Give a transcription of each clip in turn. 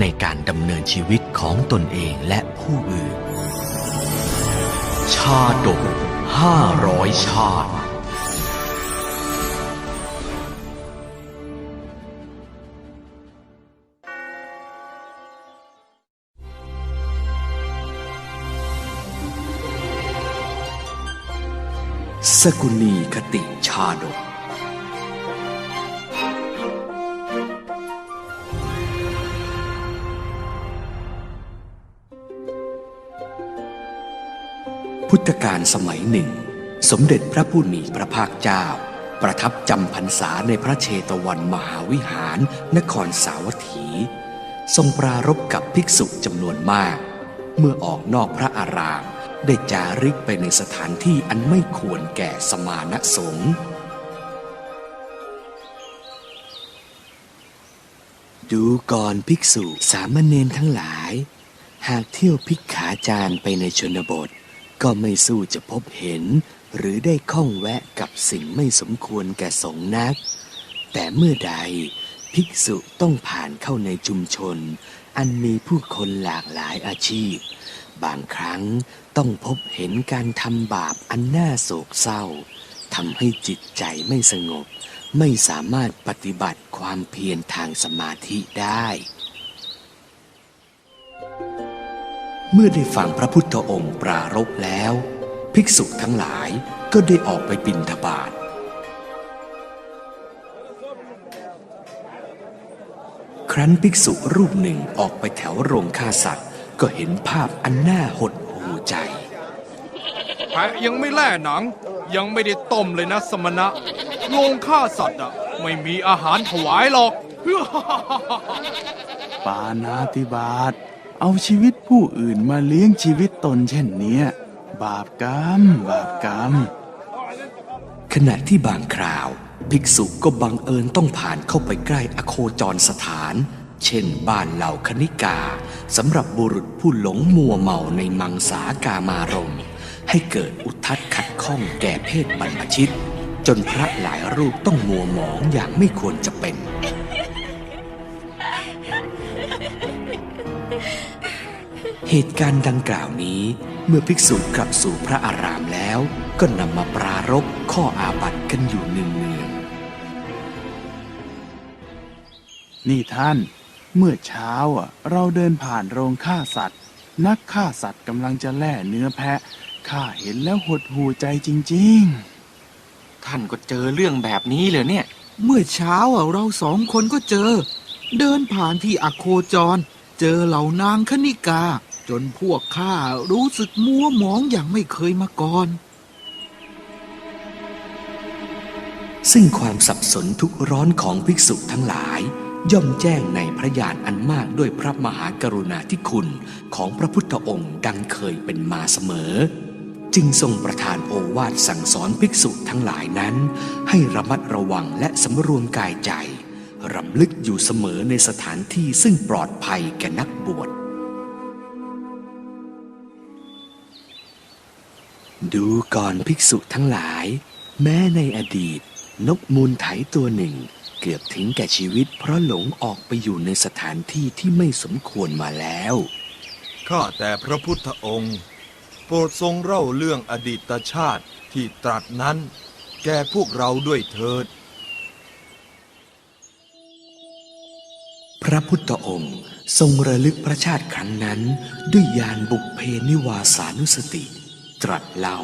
ในการดำเนินชีวิตของตนเองและผู้อื่น ชาดกห้าร้อยชาติสกุณีคติชาดก พุทธกาลสมัยหนึ่ง สมเด็จพระผู้มีพระภาคเจ้า ประทับจำพรรษาในพระเชตวันมหาวิหารนครสาวัตถี ทรงปรารบกับภิกษุจำนวนมาก เมื่อออกนอกพระอาราม ได้จาริกไปในสถานที่อันไม่ควรแก่สมานสงฆ์ดูก่อนภิกษุสามเณรทั้งหลาย หากเที่ยวพิกขาจารไปในชนบท ก็ไม่สู้จะพบเห็น หรือได้ข้องแวะกับสิ่งไม่สมควรแก่สงนัก แต่เมื่อใดภิกษุต้องผ่านเข้าในชุมชน อันมีผู้คนหลากหลายอาชีพ บางครั้งต้องพบเห็นการทำบาปอันน่าโศกเศร้าทำให้จิตใจไม่สงบ ไม่สามารถปฏิบัติความเพียรทางสมาธิได้ เมื่อได้ฟังพระพุทธองค์ปรารภแล้ว ภิกษุทั้งหลายก็ได้ออกไปบิณฑบาตครั้นภิกษุรูปหนึ่งออกไปแถวโรงฆ่าสัตว์ ก็เห็นภาพอันน่าหดหูใจแพะยังไม่แล่หนัง ยังไม่ได้ต้มเลยนะสมณะโรงฆ่าสัตว์อะไม่มีอาหารถวายหรอก ปานาติบาต เอาชีวิตผู้อื่นมาเลี้ยงชีวิตตนเช่นนี้บาปกรรม บาปกรรม ขณะที่บางคราว ภิกษุก็บังเอิญต้องผ่านเข้าไปใกล้อโคจรสถาน เช่นบ้านเหล่าคณิกาสำหรับบุรุษผู้หลงมัวเมาในมังสากามารมให้เกิดอุทัดขัดข้องแก่เพศบรรพชิต จนพระหลายรูปต้องมัวหมองอย่างไม่ควรจะเป็น เหตุการณ์ดังกล่าวนี้ เมื่อภิกษุกลับสู่พระอารามแล้ว ก็นำมาปรารบข้ออาบัติกันอยู่เนืองๆนี่ท่าน เมื่อเช้าอะเราเดินผ่านโรงฆ่าสัตว์ นักฆ่าสัตว์กำลังจะแล่เนื้อแพะข้าเห็นแล้วหดหูใจจริงท่านก็เจอเรื่องแบบนี้เลยเนี่ย เมื่อเช้าอะเราสองคนก็เจอ เดินผ่านที่อโคจร เจอเหล่านางคณิกา จนพวกข้ารู้สึกมัวหมองอย่างไม่เคยมาก่อน ซึ่งความสับสนทุกร้อนของภิกษุทั้งหลาย ย่อมแจ้งในพระญาณอันมากด้วยพระมหากรุณาธิคุณของพระพุทธองค์ดังเคยเป็นมาเสมอ จึงทรงประทานโอวาทสั่งสอนภิกษุทั้งหลายนั้น ให้ระมัดระวังและสำรวมกายใจ รำลึกอยู่เสมอในสถานที่ซึ่งปลอดภัยแก่นักบวช ดูก่อนภิกษุทั้งหลาย แม้ในอดีต นกมูลไถตัวหนึ่ง เกือบถึงแก่ชีวิตเพราะหลงออกไปอยู่ในสถานที่ที่ไม่สมควรมาแล้วข้าแต่พระพุทธองค์ โปรดทรงเล่าเรื่องอดีตชาติที่ตรัสนั้น แก่พวกเราด้วยเถิด พระพุทธองค์ทรงระลึกพระชาติครั้งนั้น ด้วยยานบุพเพนิวาสานุสติ ตรัสเล่า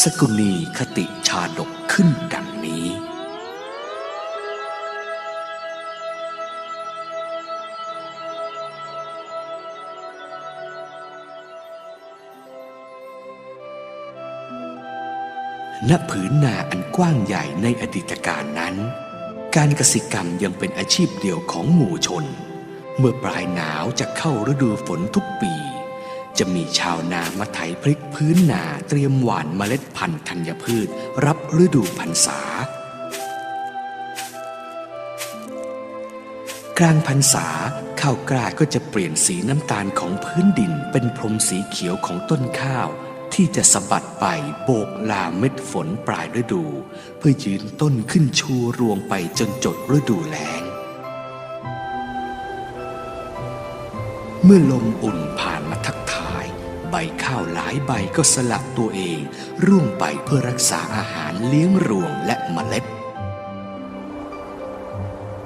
สกุณีคติชาดกขึ้นดังนี้ ณผืนนาอันกว้างใหญ่ในอดีตการนั้น การกสิกรรมยังเป็นอาชีพเดียวของหมู่ชน เมื่อปลายหนาวจะเข้าฤดูฝนทุกปี จะมีชาวนามาไถพริกพื้นนาเตรียมหว่านเมล็ดพันธุ์ธัญพืช รับฤดูพรรษากลางพรรษาข้าวกล้าก็จะเปลี่ยนสีน้ำตาลของพื้นดินเป็นพรมสีเขียวของต้นข้าว ที่จะสะบัดไปโบกลาเม็ดฝนปลายฤดู เพื่อยืนต้นขึ้นชูรวงไปจนจดฤดูแล้ง เมื่อลมอุ่นผ่านมาทักทาย ใบข้าวหลายใบก็สลัดตัวเอง ร่วงไปเพื่อรักษาอาหารเลี้ยงรวงและเมล็ด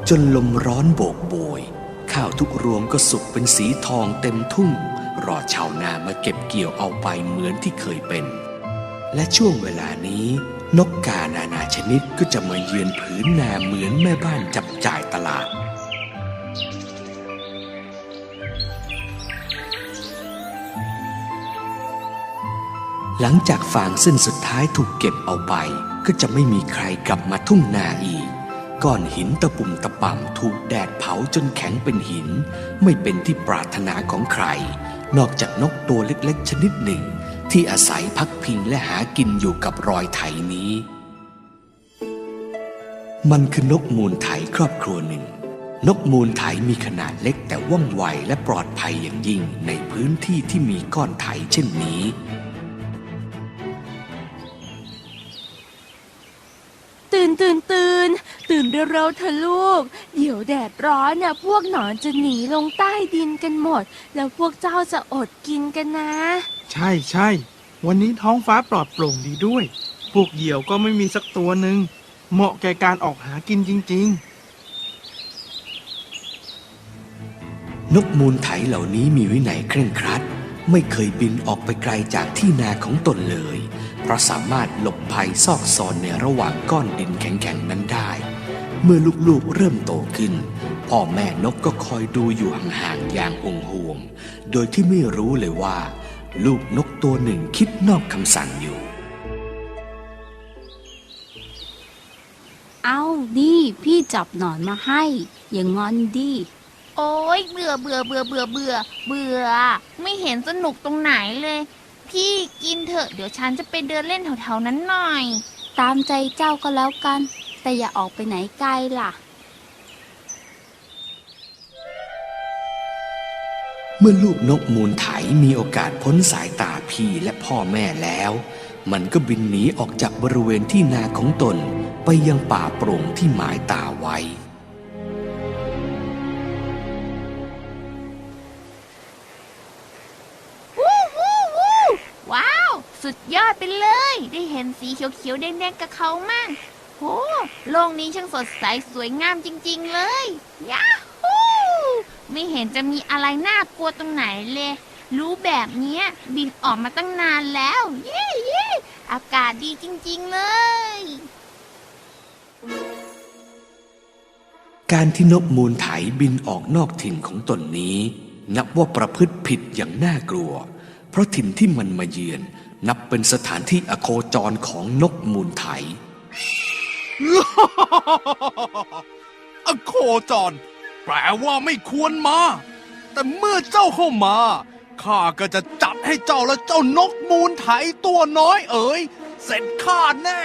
จนลมร้อนโบกโบย ข้าวทุกรวงก็สุกเป็นสีทองเต็มทุ่ง รอชาวนามาเก็บเกี่ยวเอาไปเหมือนที่เคยเป็น และช่วงเวลานี้ นกกานานาชนิดก็จะมาเยือนผืนนาเหมือนแม่บ้านจับจ่ายตลาด หลังจากฟางเส้นสุดท้ายถูกเก็บเอาไป ก็จะไม่มีใครกลับมาทุ่งนาอีกก้อนหินตะปุ่มตะป่ำถูกแดดเผาจนแข็งเป็นหิน ไม่เป็นที่ปรารถนาของใคร นอกจากนกตัวเล็กๆ ชนิดหนึ่ง ที่อาศัยพักพิงและหากินอยู่กับรอยไถนี้ มันคือนกมูลไถครอบครัวหนึ่ง นกมูลไถมีขนาดเล็กแต่ว่องไวและปลอดภัยอย่างยิ่งในพื้นที่ที่มีก้อนไถเช่นนี้ตื่นตื่นตื่น ตื่นเร็วๆเถอะลูก เดี๋ยวแดดร้อนน่ะพวกหนอนจะหนีลงใต้ดินกันหมด แล้วพวกเจ้าจะอดกินกันนะ ใช่ใช่ วันนี้ท้องฟ้าปลอดโปร่งดีด้วย พวกเหยี่ยวก็ไม่มีสักตัวหนึ่ง เหมาะแก่การออกหากินจริงนกมูลไถเหล่านี้มีวินัยเคร่งครัด ไม่เคยบินออกไปไกลจากที่นาของตนเลย เพราะสามารถหลบภัยซอกซอนในระหว่างก้อนดินแข็งๆนั้นได้ เมื่อลูกๆเริ่มโตขึ้น พ่อแม่นกก็คอยดูอยู่ห่างๆอย่างห่วงๆโดยที่ไม่รู้เลยว่า ลูกนกตัวหนึ่งคิดนอกคำสั่งอยู่ เอาดิพี่จับหนอนมาให้ อย่างงอนดิโอ้ยเบื่อเบื่อเบื่อเบื่อเบื่อเบื่อ ไม่เห็นสนุกตรงไหนเลย พี่กินเถอะเดี๋ยวฉันจะไปเดินเล่นแถวๆนั้นหน่อย ตามใจเจ้าก็แล้วกัน แต่อย่าออกไปไหนไกลล่ะ เมื่อลูกนกมูลไถมีโอกาสพ้นสายตาพี่และพ่อแม่แล้ว มันก็บินหนีออกจากบริเวณที่นาของตนไปยังป่าโปร่งที่หมายตาไว้วู้วู้วู้ว้าว สุดยอดไปเลย ได้เห็นสีเขียวๆแดงๆกับเขามั่ง โหโลกนี้ช่างสดใสสวยงามจริง ๆ เลยยาฮูไม่เห็นจะมีอะไรน่ากลัวตรงไหนเลย รู้แบบเนี้ยบินออกมาตั้งนานแล้ว เย้เย้อากาศดีจริง ๆ เลย การที่นกมูลไถบินออกนอกถิ่นของตนนี้ นับว่าประพฤติผิดอย่างน่ากลัว เพราะถิ่นที่มันมาเยือน นับเป็นสถานที่อโคจรของนกมูลไถ อโคจร แปลว่าไม่ควรมา แต่เมื่อเจ้าเข้ามา ข้าก็จะจัดให้เจ้าและเจ้านกมูลไถตัวน้อยเอ๋ย เสร็จข้าแน่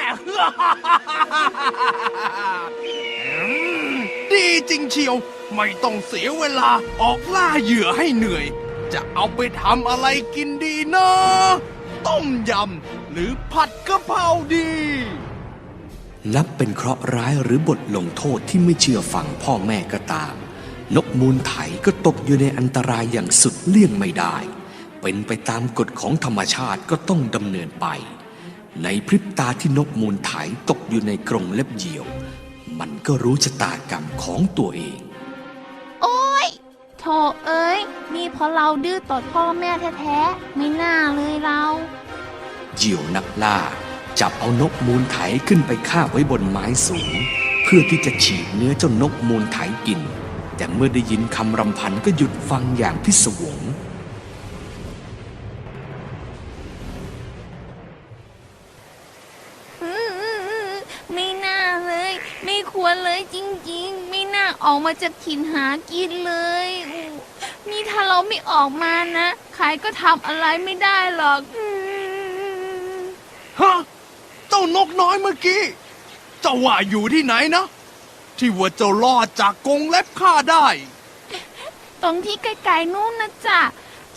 ดีจริงเชียว ไม่ต้องเสียเวลาออกล่าเหยื่อให้เหนื่อย จะเอาไปทำอะไรกินดีนะ ต้มยำหรือผัดกะเพราดี นับเป็นเคราะห์ร้ายหรือบทลงโทษที่ไม่เชื่อฟังพ่อแม่ก็ตาม นกมูลไถก็ตกอยู่ในอันตรายอย่างสุดเลี่ยงไม่ได้ เป็นไปตามกฎของธรรมชาติก็ต้องดำเนินไป ในพริบตาที่นกมูลไถตกอยู่ในกรงเล็บเหยี่ยว มันก็รู้ชะตากรรมของตัวเอง โอ้ยโถเอ้ยนี่เพราะเราดื้อต่อพ่อแม่แท้ๆไม่น่าเลยเรา เหยี่ยวนักล่า จับเอานกมูลไถขึ้นไปคาบไว้บนไม้สูง เพื่อที่จะฉีกเนื้อเจ้านกมูลไถกิน แต่เมื่อได้ยินคำรำพันก็หยุดฟังอย่างพิศวงไม่น่าเลย ไม่ควรเลยจริงๆ ไม่น่าออกมาจากถิ่นหากินเลยอู้นี่ถ้าเราไม่ออกมานะ ใครก็ทำอะไรไม่ได้หรอกอืมฮะ เจ้านกน้อยเมื่อกี้เจ้าว่าอยู่ที่ไหนนะ ที่ว่าเจ้ารอดจากกรงเล็บข้าได้ ตรงที่ไกลๆนู่นนะจ๊ะ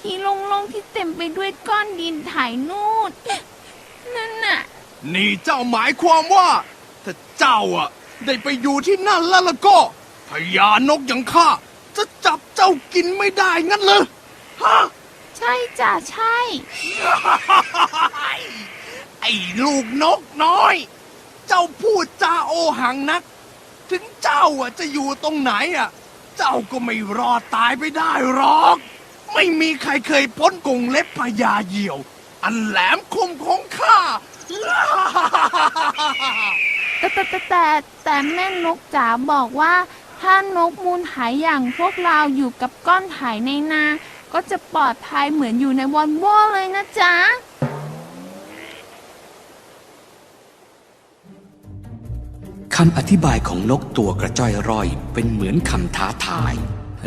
ที่โลงๆที่เต็มไปด้วยก้อนดินถ่ายนู่นนั่นน่ะ นี่เจ้าหมายความว่า ถ้าเจ้าอะ ได้ไปอยู่ที่นั่นแล้วล่ะก็พญานกอย่างข้าจะจับเจ้ากินไม่ได้งั้นเลยฮะใช่จ้ะใช่ ไอ้ลูกนกน้อย เจ้าพูดจาโอหังนัก ถึงเจ้าอะจะอยู่ตรงไหนอะ เจ้าก็ไม่รอดตายไปได้หรอก ไม่มีใครเคยพ้นกงเล็บพญาเหยี่ยว อันแหลมคมของข้า แต่แต่แต่แต่แต่แม่นกจ๋าบอกว่า ถ้านกมูลไถอย่างพวกเราอยู่กับก้อนไถในนา ก็จะปลอดภัยเหมือนอยู่ในวอนโว่เลยนะจ๊ะ คำอธิบายของนกตัวกระจ้อยร่อยเป็นเหมือนคำท้าทาย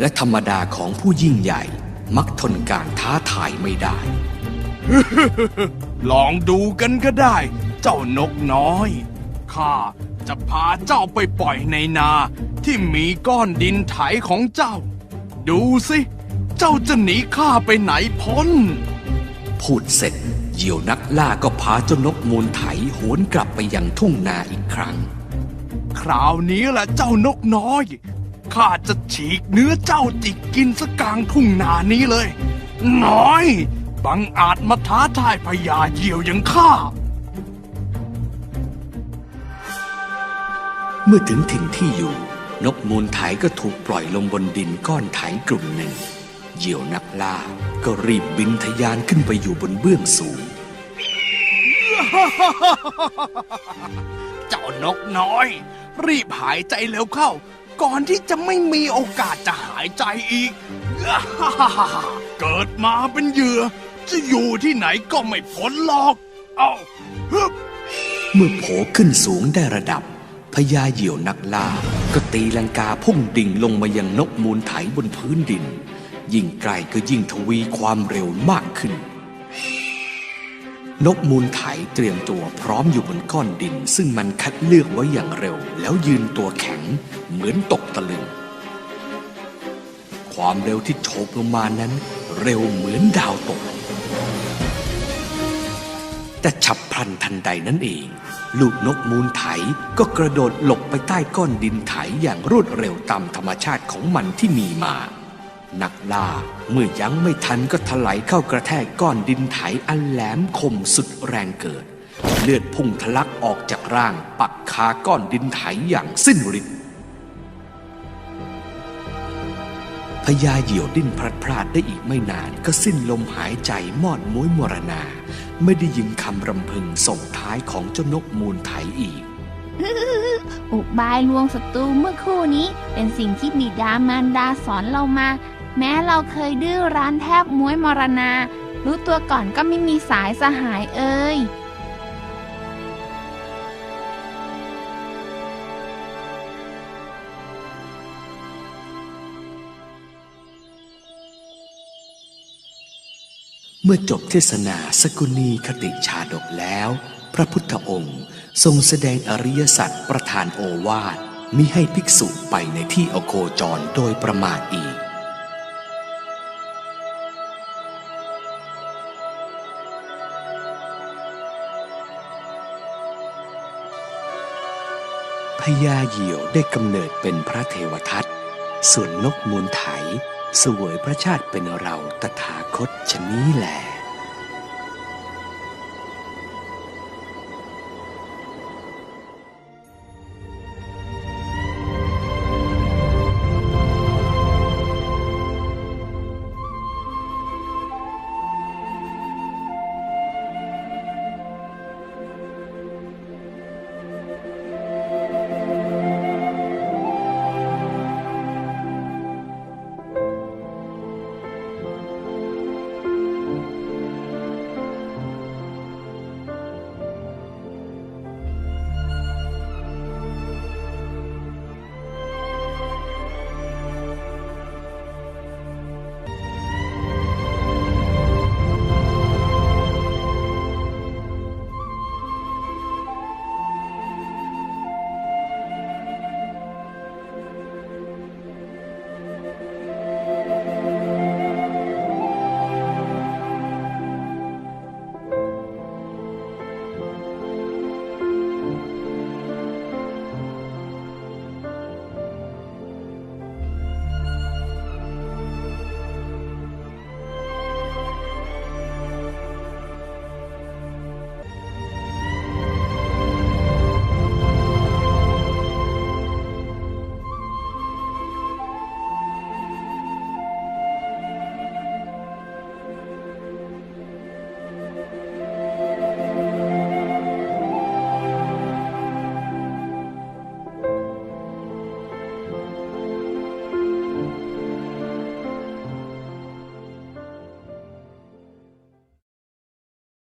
และธรรมดาของผู้ยิ่งใหญ่ มักทนการท้าทายไม่ได้ ลองดูกันก็ได้ เจ้านกน้อยข้าจะพาเจ้าไปปล่อยในนาที่มีก้อนดินไถของเจ้า ดูสิ เจ้าจะหนีข้าไปไหนพ้น พูดเสร็จเหยี่ยวนักล่าก็พาเจ้านกมูลไถโหนกลับไปยังทุ่งนาอีกครั้ง คราวนี้แหละเจ้านกน้อย ข้าจะฉีกเนื้อเจ้าจิกกินสกกลางทุ่งนานี้เลย น้อย บังอาจมาท้าทายพญาเหยี่ยวอย่างข้า เมื่อถึงถิ่นที่อยู่ นกมูลไถก็ถูกปล่อยลงบนดินก้อนไถกลุ่มหนึ่ง เหยี่ยวนักล่าก็รีบบินทะยานขึ้นไปอยู่บนเบื้องสูง นกน้อย รีบหายใจเร็วเข้า ก่อนที่จะไม่มีโอกาสจะหายใจอีก เกิดมาเป็นเหยื่อ จะอยู่ที่ไหนก็ไม่พ้นหรอก เอาฮึบเมื่อโผขึ้นสูงได้ระดับพญาเหยี่ยวนักล่า ก็ตีลังกาพุ่งดิ่งลงมายังนกมูลไถบนพื้นดิน ยิ่งไกลก็ยิ่งทวีความเร็วมากขึ้น นกมูลไถเตรียมตัวพร้อมอยู่บนก้อนดิน ซึ่งมันคัดเลือกไว้อย่างเร็ว แล้วยืนตัวแข็งเหมือนตกตะลึง ความเร็วที่โฉบลงมานั้น เร็วเหมือนดาวตก แต่ฉับพลันทันใดนั่นเอง ลูกนกมูลไถก็กระโดดหลบไปใต้ก้อนดินไถอย่างรวดเร็วตามธรรมชาติของมันที่มีมา นักล่าเมื่อยังไม่ทันก็ถลายเข้ากระแทกก้อนดินไถอันแหลมคมสุดแรงเกิด เลือดพุ่งทะลักออกจากร่าง ปักคาก้อนดินไถอย่างสิ้นฤทธิ์พญาเหยี่ยวดิ้นพลัดพรากได้อีกไม่นานก็สิ้นลมหายใจมอดม้วยมรณา ไม่ได้ยินคำรำพึงส่งท้ายของเจ้านกมูลไถอีกอุบายลวงศัตรูเมื่อคู่นี้เป็นสิ่งที่บิดามารดาสอนเรามา แม้เราเคยดื้อร้านแทบม้วยมรณา รู้ตัวก่อนก็ไม่มีสายสหายเอ่ยเมื่อจบเทศนาสกุณีคติชาดกแล้ว พระพุทธองค์ทรงแสดงอริยสัจประทานโอวาทมิให้ภิกษุไปในที่อโคจรโดยประมาทอีก พญาเหยี่ยวได้กำเนิดเป็นพระเทวทัต ส่วนนกมูลไถสวยพระชาติเป็นเราตถาคตชนี้แหละ